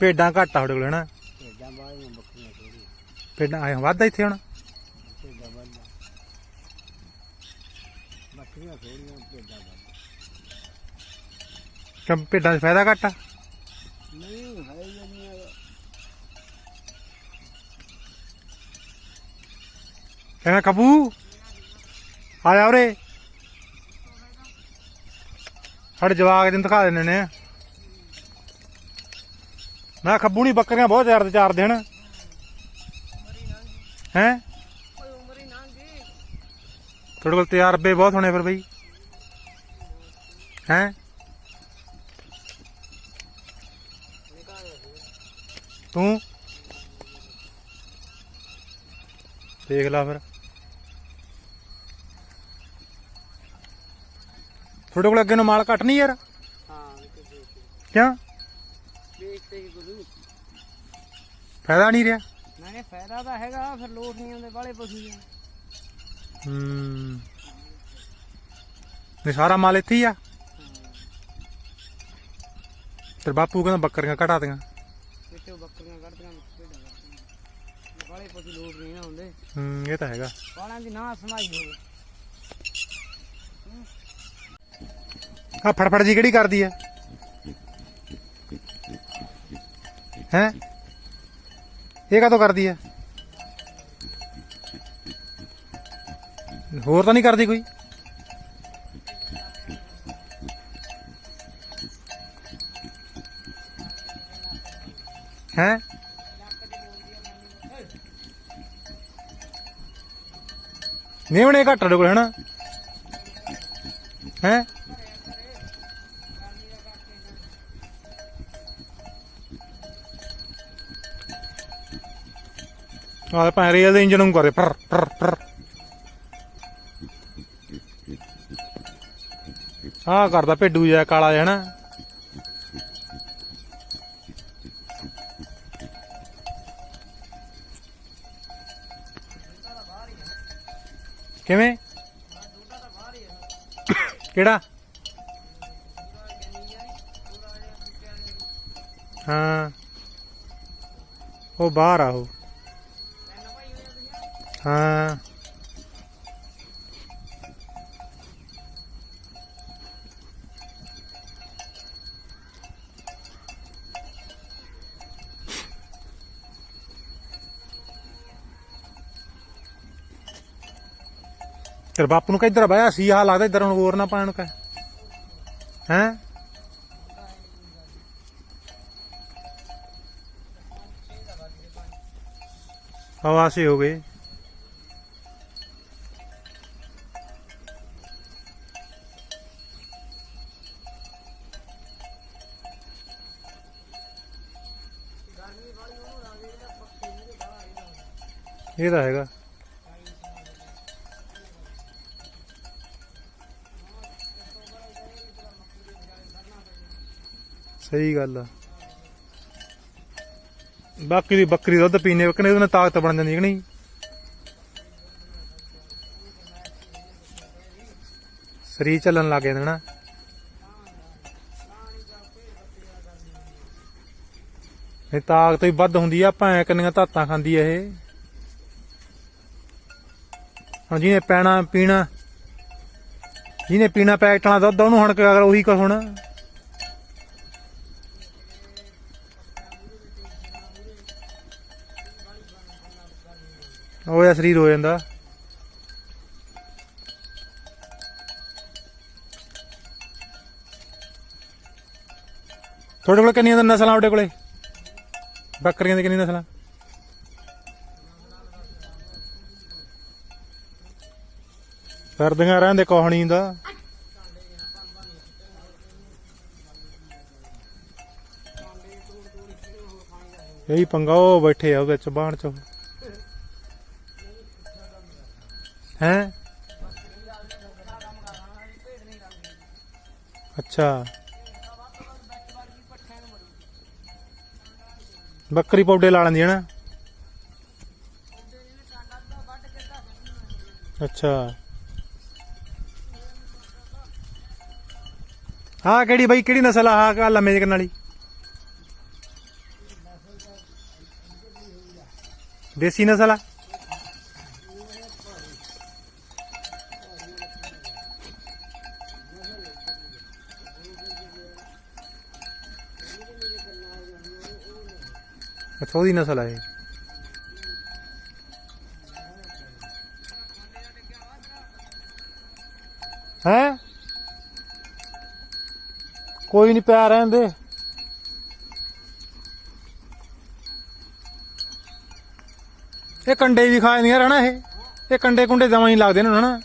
ਭੇਡਾਂ ਘੱਟ ਆ ਤੁਹਾਡੇ ਕੋਲ ਹਨਾ? ਭੇਡਾਂ ਬਾਹਲੀਆਂ ਬੱਕਰੀਆਂ ਥੋੜੀ ਭੇਡਾਂ ਆਏ ਵੱਧ ਆ ਇੱਥੇ ਹੁਣ? ਭੇਡਾਂ ਵੱਧ ਬੱਕਰੀਆਂ ਥੋੜੀਆਂ ਭੇਡਾਂ ਵੱਧ ਕਿਉਂ ਭੇਡਾਂ 'ਚ ਫਾਇਦਾ ਘੱਟ ਆ? ਨਹੀਂ ਹੈ ਕਬੂ? ਆ ਜਾ ਉਰੇ। ਸਾਡੇ ਜਵਾਕ ਦਿਨ ਦਿਖਾ ਦਿੰਦੇ ਨੇ। ਮੈਂ ਖੱਬੂ ਨਹੀਂ ਬੱਕਰੀਆਂ ਬਹੁਤ ਚਾਰ ਚਾਰ ਦਿਨ। ਹੈ? ਤੁਹਾਡੇ ਕੋਲ ਤਜਰਬੇ ਬਹੁਤ ਹੋਣੇ ਫਿਰ ਬਈ। ਹੈ? ਤੂੰ? ਦੇਖ ਲਾ ਫਿਰ। ਤੁਹਾਡੇ ਕੋਲ ਅੱਗੇ ਨੂੰ ਮਾਲ ਘਟ ਨਹੀਂ ਯਾਰ? ਹਾਂ ਕਿਉਂ? ਫਾਇਦਾ ਨਹੀਂ ਰਿਹਾ? ਨਹੀਂ ਫਾਇਦਾ ਤਾਂ ਹੈਗਾ ਫਿਰ ਲੋਟ ਨਹੀਂ ਆਉਂਦੇ ਬਾਲੇ ਪਸ਼ੂ ਹੂੰ। ਨੇ ਸਾਰਾ ਮਾਲ ਇੱਥੇ ਹੀ ਆ? ਤੇ ਬਾਪੂ ਕਹਿੰਦਾ ਬੱਕਰੀਆਂ ਘਟਾ ਦੀਆਂ ਵਿੱਚੋਂ ਬੱਕਰੀਆਂ ਕੱਢਦੀਆਂ ਵਿੱਚ ਭੇਡਾਂ ਕੱਢਦੀਆਂ। ਪਸ਼ੂ ਲੋਟ ਨਹੀਂ ਨਾ ਹੂੰ ਇਹ ਤਾਂ ਹੈਗਾ। ਬਾਲਾਂ ਦੀ ਨਾ ਸਮਾਈ ਹੋਵੇ। ਆ ਫੜਫੜ ਜੀ ਕਿਹੜੀ ਕਰਦੀ ਆ ਹੈ? ਇਹ ਕਦੋਂ ਕਰਦੀ ਹੈ ਹੋਰ ਤਾਂ ਨਹੀਂ ਕਰਦੀ ਕੋਈ? ਹੈ? ਨੇਵਣੇ ਘੱਟ ਤੁਹਾਡੇ ਕੋਲ ਨਾ ਹੈ? ਆ ਭਾਂ ਰੇਲ ਦੇ ਇੰਜਨ ਨੂੰ ਕਰੇ ਫਰ ਫਰ ਫਰ ਆ ਕਰਦਾ ਭੇਡੂ ਜਿਹਾ ਕਾਲਾ ਜਿਹਾ ਨਾ। ਕਿਵੇਂ? ਕਿਹੜਾ? ਹਾਂ। ਉਹ ਬਾਹਰ ਆ ਉਹ। ਹਾਂ। ਤੇਰੇ ਬਾਪੂ ਨੂੰ ਕਿੱਧਰ ਬਾਇਆ ਸੀ ਆ ਲੱਗਦਾ ਇਧਰ ਨੂੰ ਹੋਰ ਨਾ ਪਾਣ ਨੂੰ ਕਹ। ਹੈ? ਹਵਾਸੇ ਹੋ ਗਏ ਇਹ ਤਾਂ ਹੈਗਾ। ਸਹੀ ਗੱਲ ਆ। ਬਾਕੀ ਦੀ ਬੱਕਰੀ ਦੁੱਧ ਪੀਣੇ ਵਕਨੇ ਉਹਨੇ ਤਾਕਤ ਬਣ ਜਾਂਦੀ ਹੈ ਕਿ ਨਹੀਂ? ਸਰੀਰ ਚੱਲਣ ਲੱਗ ਜਾਂਦਾ ਨਾ। ਇਹ ਤਾਕਤ ਵੀ ਵੱਧ ਹੁੰਦੀ ਆ ਭਾਂ ਕਿੰਨੀਆਂ ਧਾਤਾਂ ਖਾਂਦੀ ਆ ਇਹ। ਹੁਣ ਜਿਹਨੇ ਪੈਣਾ, ਪੀਣਾ, ਜਿਹਨੇ ਪੀਣਾ ਪੈਕਟ ਵਾਲਾ ਦੁੱਧ, ਉਹਨੂੰ ਹੁਣ ਕੀ ਅਗਰ ਉਹੀ ਕੁਛ ਹੋਣਾ। ਉਹ ਸਰੀਰ ਹੋ ਜਾਂਦਾ। ਤੁਹਾਡੇ ਕੋਲ ਕਿੰਨੀਆਂ ਨਸਲਾਂ, ਤੁਹਾਡੇ ਕੋਲੇ? ਬੱਕਰੀਆਂ ਦੀ ਕਿੰਨੀਆਂ ਨਸਲਾਂ? ਸਰਦੀਆਂ ਰਹਿੰਦੇ ਕੋਹਣੀ ਦਾ। ਇਹੀ ਪੰਗਾ ਉਹ ਬੈਠੇ ਆ ਉਹਦੇ ਚ ਬਾਣ ਚ। ਹੈ? ਅੱਛਾ। ਬੱਕਰੀ ਪੌਡੇ ਲਾ ਲੈਂਦੀ ਹੈ ਨਾ? ਅੱਛਾ। ਹਾਂ ਕਿਹੜੀ ਬਾਈ, ਕਿਹੜੀ ਨਸਲ ਆ? ਆ ਲੰਮੇ ਜਿਕਨ ਵਾਲੀ। ਦੇਸੀ ਨਸਲ ਆ? ਅੱਛਾ, ਉਹਦੀ ਨਸਲ ਹੈ ਇਹ। ਹੈ? ਕੋਈ ਨਹੀਂ ਪਿਆ ਰਹਿਣ ਦੇ। ਇਹ ਕੰਡੇ ਵੀ ਖਾ ਜਾਂਦੀਆਂ ਰਹਿਣਾ ਇਹ। ਇਹ ਕੰਡੇ ਕੁੰਡੇ ਦਵਾਂ ਹੀ ਲੱਗਦੇ ਨੇ, ਹਨਾ?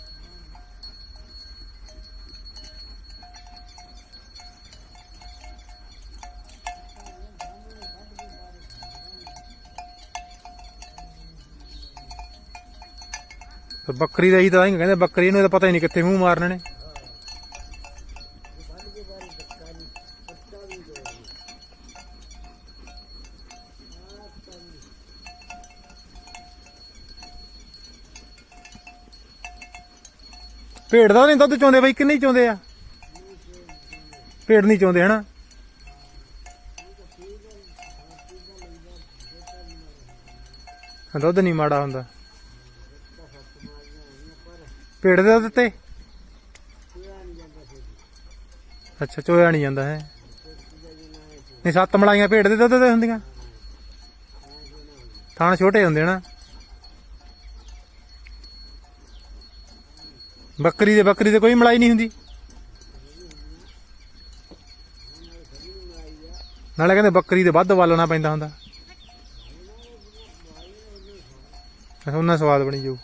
ਤੇ ਬੱਕਰੀ ਦਾ ਹੀ ਤਾਂ ਹੀ ਕਹਿੰਦੇ ਬੱਕਰੀ ਨੂੰ ਤਾਂ ਪਤਾ ਹੀ ਨਹੀਂ ਕਿੱਥੇ ਮੂੰਹ ਮਾਰਨੇ ਨੇ। ਭੇਡ ਦਾ ਨਹੀਂ ਦੁੱਧ ਚੋਂਦੇ ਬਈ ਕਿੰਨੇ ਚੋਂਦੇ ਆ? ਭੇਡ ਨਹੀਂ ਚੋਂਦੇ ਹਨਾ? ਹਾਂ, ਦੁੱਧ ਨਹੀਂ ਮਾੜਾ ਹੁੰਦਾ। ਭੇਡ ਦੇ ਦੁੱਧ ਤੇ ਅੱਛਾ ਚੋਇਆ ਨਹੀਂ ਜਾਂਦਾ ਹੈ। ਨਹੀਂ ਸੱਤ ਮਲਾਈਆਂ ਭੇਡ ਦੇ ਦੁੱਧ ਤੇ ਹੁੰਦੀਆਂ? ਥਾਣ ਛੋਟੇ ਹੁੰਦੇ ਨਾ। ਬੱਕਰੀ ਦੇ ਬੱਕਰੀ ਦੇ ਕੋਈ ਮਲਾਈ ਨਹੀਂ ਹੁੰਦੀ। ਨਾਲੇ ਕਹਿੰਦੇ ਬੱਕਰੀ ਦੇ ਵੱਧ ਵਾਲਣਾ ਪੈਂਦਾ ਹੁੰਦਾ। ਅੱਛਾ, ਉਹਨਾਂ ਸਵਾਦ ਬਣੀ ਜਾਊ।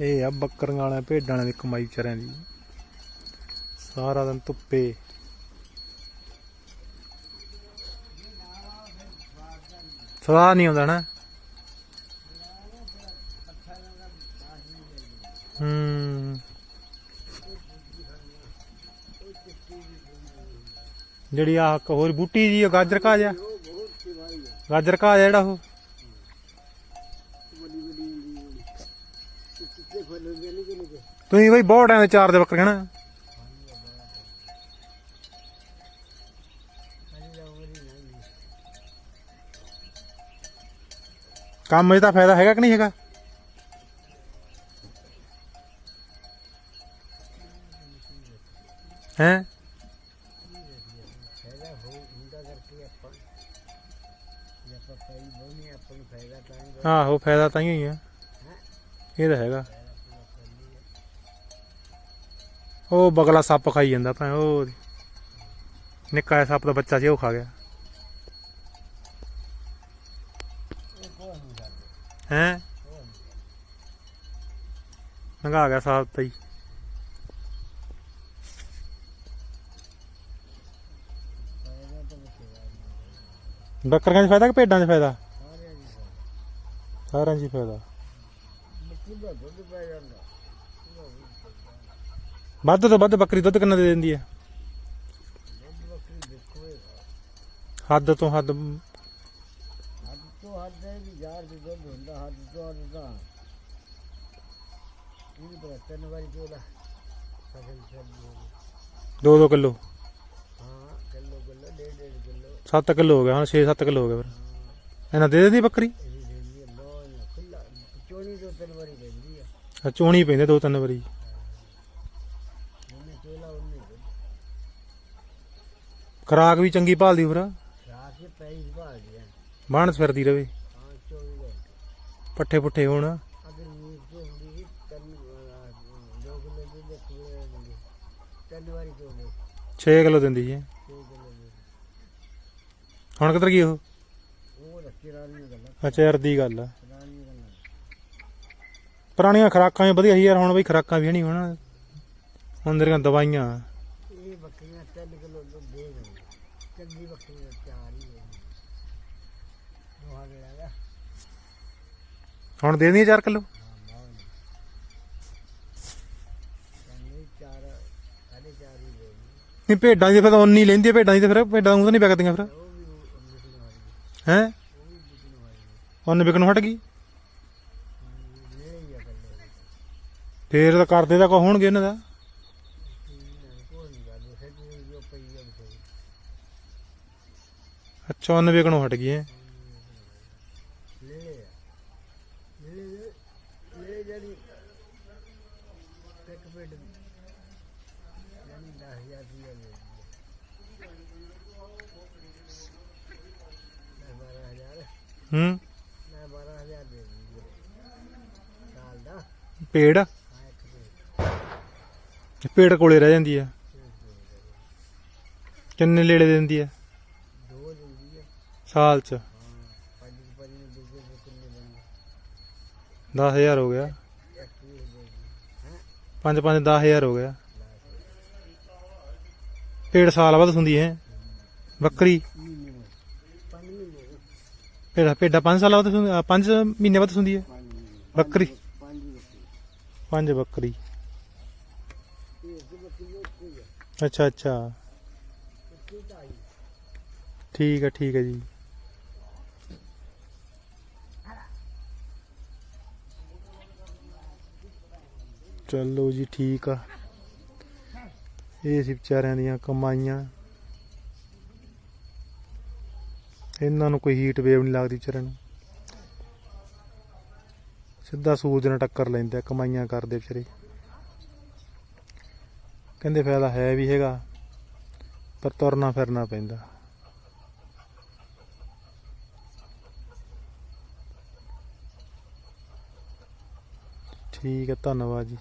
ਇਹ ਆ ਬੱਕਰੀਆਂ ਵਾਲਿਆਂ ਭੇਡਾਂ ਵਾਲਿਆਂ ਦੀ ਕਮਾਈ ਵਿਚਾਰਿਆਂ ਦੀ। ਸਾਰਾ ਦਿਨ ਧੁੱਪੇ। ਸਵਾਦ ਨਹੀਂ ਆਉਂਦਾ ਨਾ। ਹੂੰ। ਜਿਹੜੀ ਆ ਹੋਰ ਬੂਟੀ ਜੀ ਗਾਜਰ ਕਾ ਜਾ ਗਾਜਰ ਕਾ ਜਿਹੜਾ ਉਹ। ਤੁਸੀਂ ਬਈ ਬਹੁਤ ਟਾਈਮ ਦੇ ਚਾਰ ਦੇ ਬੱਕਰੀਆਂ ਨਾ। ਕੰਮ 'ਚ ਤਾਂ ਫਾਇਦਾ ਹੈਗਾ ਕਿ ਨਹੀਂ ਹੈਗਾ? ਹੈ? ਆਹੋ, ਫਾਇਦਾ ਤਾਂ ਹੀ ਆ ਇਹ ਤਾਂ ਹੈਗਾ। ਉਹ ਬਗਲਾ ਸੱਪ ਖਾਈ ਜਾਂਦਾ ਭਾਂ ਉਹ ਨਿੱਕਾ ਜਿਹਾ ਸੱਪ ਦਾ ਬੱਚਾ ਸੀ, ਉਹ ਖਾ ਗਿਆ। ਹੈ? ਨੰਗਾ ਗਿਆ ਸਾਹ ਤਾਂ ਹੀ। ਫਾਇਦਾ ਬੱਕਰੀਆਂ 'ਚ ਫਾਇਦਾ ਕਿ ਭੇਡਾਂ 'ਚ ਫਾਇਦਾ? ਸਾਰਿਆਂ 'ਚ ਫਾਇਦਾ। ਵੱਧ ਤੋਂ ਵੱਧ ਬੱਕਰੀ ਦੁੱਧ ਕਿੰਨਾ ਦੇ ਦਿੰਦੀ ਹੈ? ਹੱਦ ਤੋਂ ਹੱਦ ਹੱਦ ਤੋਂ ਹੱਦ ਹੈ ਵੀ ਯਾਰ ਦੀ ਦੁੱਧ ਹੁੰਦਾ ਹੱਦ ਤੋਂ ਹੱਦ ਤਾਂ ਇਹ ਬੜਾ ਤਿੰਨ ਵਾਰੀ ਚੋਲਾ ਫਸਲ ਸਬਜ਼ੀ ਗਈ 2-2 ਕਿਲੋ। ਹਾਂ ਕਿਲੋ ਕਿਲੋ ਡੇਢ ਡੇਢ ਕਿਲੋ 7 ਕਿਲੋ ਹੋ ਗਿਆ ਹੁਣ 6-7 ਕਿਲੋ ਹੋ ਗਿਆ ਫਿਰ। ਇਹਨਾਂ ਦੇ ਦਿੰਦੀ ਬੱਕਰੀ? ਚੋਣੀ ਤੋਂ ਤਿੰਨ ਵਾਰੀ ਆ। ਆ ਚੋਣੀ ਪੈਂਦੇ ਦੋ ਤਿੰਨ ਵਾਰੀ ਉਹਨੇ ਚੋਲਾ ਉਹਨੇ ਦੁੱਧ ਖਰਾਕ ਵੀ ਚੰਗੀ ਭਾਲਦੀ ਫਿਰ ਖਾ ਕੇ ਪੈਸੇ ਭਾਲ ਗਿਆ ਬਾਣ ਫਿਰਦੀ ਰਵੇ। ਹਾਂ ਚੋਈ ਪੱਠੇ ਪੁੱਠੇ ਹੋਣ। ਅਗਰ ਵੀਰ ਤੋਂ ਹੁੰਦੀ ਸੀ ਤਿੰਨ ਅਹ, ਦੋ ਕਿਲੋ ਦੇ ਦੇ ਕਿਲੋ ਦਿੰਦੀ। ਤਿੰਨ ਵਾਰੀ ਚੋਲੇ 6 ਕਿਲੋ ਦਿੰਦੀ ਹੈ 6 ਕਿਲੋ ਦੇ। ਹੁਣ ਕਿੱਧਰ ਗਈ ਉਹ? ਉਹ ਰੱਖੀ ਰਾਣੀਆਂ ਗੱਲਾਂ। ਅੱਛਾ ਯਾਰ ਦੀ ਗੱਲ ਆ। ਗੱਲਾਂ। ਪੁਰਾਣੀਆਂ ਖਰਾਕਾਂ ਵੀ ਵਧੀਆ ਸੀ ਯਾਰ ਹੁਣ ਬਈ ਖਰਾਕਾਂ ਵੀ ਨਹੀਂ ਹੁਣ। ਹੁਣ ਤੇਰੀਆਂ ਦਵਾਈਆਂ ਇਹ ਬੱਕਰੀਆਂ 3 ਕਿਲੋ ਦੁੱਧ ਦੇ ਦਿੰਦੀਆਂ ਚੰਗੀ ਬੱਕਰੀ ਦਾ ਚਾਰ ਹੀ ਹੈ ਦੋਹਾ ਵੇਲਾ ਦਾ ਹੁਣ ਦੇ ਦਿੰਦੀਆਂ 4 ਕਿਲੋ? ਹਾਂ ਚਾਰ ਚਾਰ ਦੇ ਨਹੀਂ ਭੇਡਾਂ ਦੀ ਫਿਰ ਉਨੀ ਲੈਂਦੀ ਭੇਡਾਂ ਦੀ ਤੇ ਫਿਰ ਭੇਡਾਂ ਨੂੰ ਤਾਂ ਨਹੀਂ ਵਿਕਦੀਆਂ ਫਿਰ। ਉਹ ਵੀ ਨਿਕਲਣ ਵਾਲੀ ਹੈ? ਉਹ ਵੀ ਵਾਲੀ ਵਿਕਣੋਂ ਹਟ ਗਈ? ਜਿਹੜੇ ਹੀ ਆ ਗੱਲੇ ਫੇਰ ਤਾਂ ਕਰਦੇ ਤਾਂ ਕੋ ਹੋਣਗੇ ਇਹਨਾਂ ਦਾ ਕੋਈ ਨਹੀਂ ਗੱਲ ਫਿਰ ਤੂੰ ਜੋ ਪਈ ਆ ਬਸੇ ਅੱਛਾ ਉਹਨੇ ਵੇਖਣੋਂ ਹਟ ਗਈ ਹੈ ਲੈ ਲਿਆ ਲੈ ਲੈ ਲੈ ਜਿਹੜੀ ਇੱਕ ਪਿੰਡ ਯਾਨੀ 10000 ਰੁਪਏ ਹਟ ਮੈਂ 12000 ਹੂੰ। ਪੇੜ? ਪੇੜ ਕੋਲੇ ਰਹਿ ਜਾਂਦੀ ਆ। ਕਿੰਨੇ ਲੇੜੇ ਦਿੰਦੀ ਆ? ਦਿੰਦੀ ਹੈ ਸਾਲ ਚ। ਹਾਂ ਪੰਜ 10000 ਹੋ ਗਿਆ। ਇੱਕ ਵੀ ਹੋ 5 5 10000 ਹੋ ਗਿਆ। ਪੇੜ ਸਾਲ ਬਾਅਦ ਹੁੰਦੀ ਹੈ ਬੱਕਰੀ। ਮਹੀਨੇ ਪੰਜ ਮਹੀਨੇ ਪੇੜਾ 5 ਸਾਲਾਂ ਬਾਅਦ 5 ਮਹੀਨੇ ਬਾਅਦ ਹੁੰਦੀ ਹੈ ਪੰਜ ਮਹੀਨੇ ਬੱਕਰੀ ਪੰਜ ਬੱਕਰੀ। ਪੰਜ ਬੱਕਰੀ। ਅੱਛਾ ਅੱਛਾ। ਠੀਕ ਹੈ ਠੀਕ ਹੈ ਜੀ। ਚਲੋ ਜੀ ਠੀਕ ਆ। ਇਹ ਸੀ ਵਿਚਾਰਿਆਂ ਦੀਆਂ ਕਮਾਈਆਂ। ਇਹਨਾਂ ਨੂੰ ਕੋਈ ਹੀਟ ਵੇਵ ਨਹੀਂ ਲੱਗਦੀ ਵਿਚਾਰਿਆਂ ਨੂੰ। ਸਿੱਧਾ ਸੂਰਜ ਨਾਲ ਟੱਕਰ ਲੈਂਦੇ ਆ ਕਮਾਈਆਂ ਕਰਦੇ ਵਿਚਾਰੇ। ਕਹਿੰਦੇ ਫਾਇਦਾ ਹੈ ਵੀ ਹੈਗਾ, ਪਰ ਤੁਰਨਾ ਫਿਰਨਾ ਪੈਂਦਾ। ਠੀਕ ਹੈ ਧੰਨਵਾਦ ਜੀ।